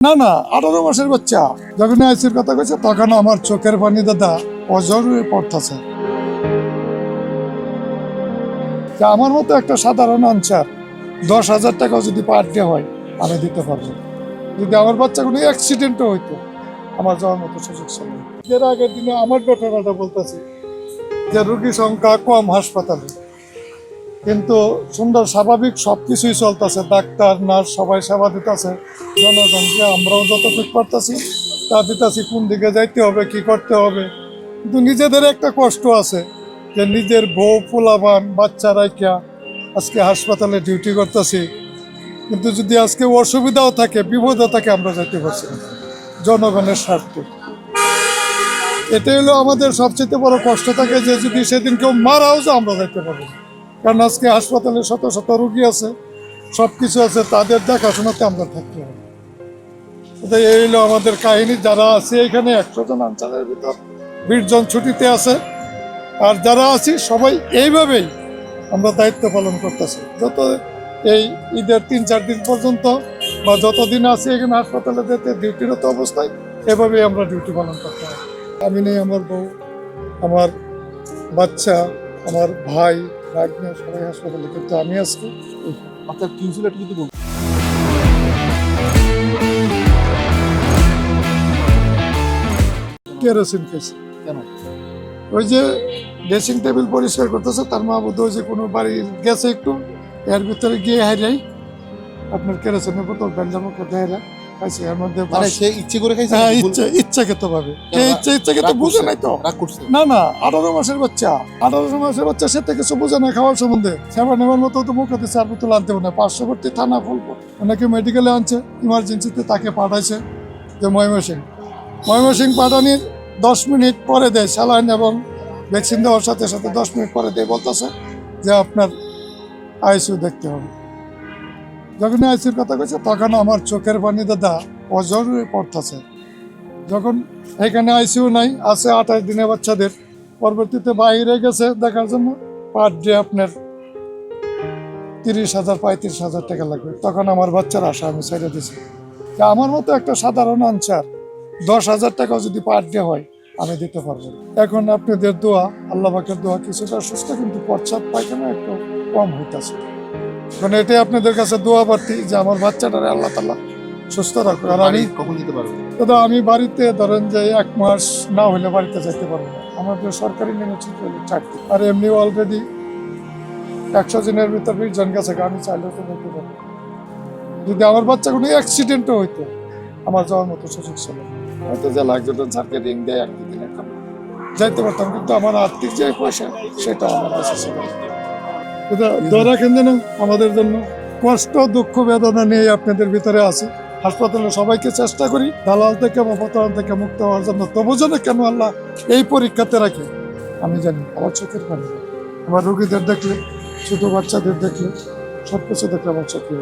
না না, আঠারো মাসের বাচ্চা। যখন আইসির কথা কইছে তখন আমার চোখের পানি দাদা অজর হয়ে পড়তেছে আমার মতো একটা সাধারণ আনসার দশ হাজার টাকা যদি পার ডে হয়, আমি দিতে পারব। যদি আমার বাচ্চা কোনো অ্যাক্সিডেন্টও হইতো, আমার যাওয়ার মতো সুযোগ ছিল এর আগের দিনে আমার ঘটনাটা বলতেছি যে রোগী সংখ্যা কম হাসপাতালে। কিন্তু সুন্দর স্বাভাবিক সব কিছুই চলতেছে, ডাক্তার, নার্স সবাই সেবা দিতেছে। জনগণকে আমরাও যতটুকু পারতেছি, তা দিতেছি, কোন দিকে যাইতে হবে, কি করতে হবে। কিন্তু নিজেদের একটা কষ্ট আছে যে নিজের বউ, পোলাবান, বাচ্চা রাইকা আজকে হাসপাতালে ডিউটি করতেছি। কিন্তু যদি আজকে অসুবিধাও থাকে, বিপদও থাকে, আমরা যাইতে পারছি জনগণের স্বার্থে। এটাই হলো আমাদের সবচেয়ে বড় কষ্ট থাকে যে যদি সেদিন কেউ মারাও যায়, আমরা যাইতে পারব। কারণ আজকে হাসপাতালে শত শত রুগী আছে সব কিছু আছে, তাদের দেখাশোনাতে আমরা থাকতে হবে। এই হলো আমাদের কাহিনী, যারা আছে এখানে, একশো জন আনসারের ভিতর বিশ জন ছুটিতে আছে। আর যারা আছি, সবাই এইভাবেই আমরা দায়িত্ব পালন করতেছি। যত এই ঈদের তিন চার দিন পর্যন্ত বা যতদিন আছি এখানে হাসপাতালে যেতে ডিউটিরত অবস্থায় এভাবেই আমরা ডিউটি পালন করতে হবে আমি নেই, আমার বউ, আমার বাচ্চা, আমার ভাই কিন্তু আমি আজকে টিউশন একটু যদি বলুন কেরোসিন খেয়েছি। কেন? ওই যে ড্রেসিং টেবিল পরিষ্কার করতেছে, তার মা বোধ যে কোনো বাড়ি গেছে একটু, এর ভিতরে গিয়ে হারিয়াই আপনার কেরোসিনের বোতল বেঞ্জামো করতে হারিয়া খাইছে এর মধ্যে মানে সে ইচ্ছে করে খাইছে হ্যাঁ? ইচ্ছা ইচ্ছা খেতে পাবে কেন? ইচ্ছা ইচ্ছা খেতে বুঝে নাই তো। না না আঠারো মাসের বাচ্চা। আঠারো মাসের বাচ্চা সে থেকে কিছু বোঝে না খাওয়ার সম্বন্ধে। সেবা নেওয়ার মতো তো মুখে চার বোতল আনতে না। পার্শ্ববর্তী থানা ফুলপুর ওনাকে মেডিকেলে আনছে। ইমার্জেন্সিতে তাকে পাঠাইছে যে ময়মনসিং ময়মনসিং পাঠানির দশ মিনিট পরে দেয় স্যালাইন এবং ভ্যাকসিন দেওয়ার সাথে সাথে দশ মিনিট পরে দেয় বলতেছে যে আপনার আইসিউ দেখতে হবে। যখন আইসিউর কথা কইছে, তখন আমার চোখের পানি দাদা অজর পড়তেছে। যখন এখানে আইসিউ নাই, আছে আঠাশ দিনের বাচ্চাদের। পরবর্তীতে বাইরে গেছে, দেখার জন্য পার ডে আপনার তিরিশ হাজার, পঁয়ত্রিশ হাজার টাকা লাগবে। তখন আমার বাচ্চার আশা আমি ছেড়ে দিছি আমার মতো একটা সাধারণ আনসার, দশ হাজার টাকা যদি পার ডে হয়, আমি দিতে পারব এখন আপনাদের দোয়া, আল্লাহ পাকের দোয়া কিছুটা সুস্থ, কিন্তু প্রচ্ছাপ পায়খানা একটু কম হইতেছে। মানে এটাই আপনাদের কাছে দোয়া প্রার্থী যে আমার বাচ্চাটারে আল্লাহ তাল্লাহ সুস্থ রাখুক। আর আমি কখন দিতে পারবে? দাদা আমি বাড়িতে ধরেন যে এক মাস না হলে বাড়িতে যেতে পারব না। আমাদের সরকারি নিয়মে হলে চাকরি। আর এমনি অলরেডি একশো জনের ভিতর বিশ জন গেছে আমি চাইলেও তো যেতে পারব যদি আমার বাচ্চা কোনো অ্যাক্সিডেন্টও হইতো আমার যাওয়ার মতো সুযোগ ছিল হয়তো যে লাগজন স্যারকে রিং দেয় এক দিন একটা যাইতে পারতাম কিন্তু আমার আর্থিক যে পয়সা সেটা আমার কাছে ছিল। এটা ধরে রাখেন যেন আমাদের জন্য। কষ্ট, দুঃখ, বেদনা নিয়ে আপনাদের ভিতরে আছে। হাসপাতালে সবাইকে চেষ্টা করি, দালাল থেকে বা প্রতারণ থেকে মুক্ত হওয়ার জন্য। তবু যেন কেন আল্লাহ এই পরীক্ষাতে রাখে, আমি জানি। আমার চোখের পানি। আমার রোগীদের দেখলে, ছোটো বাচ্চাদের দেখলে সব কিছু দেখলে আমার চোখে।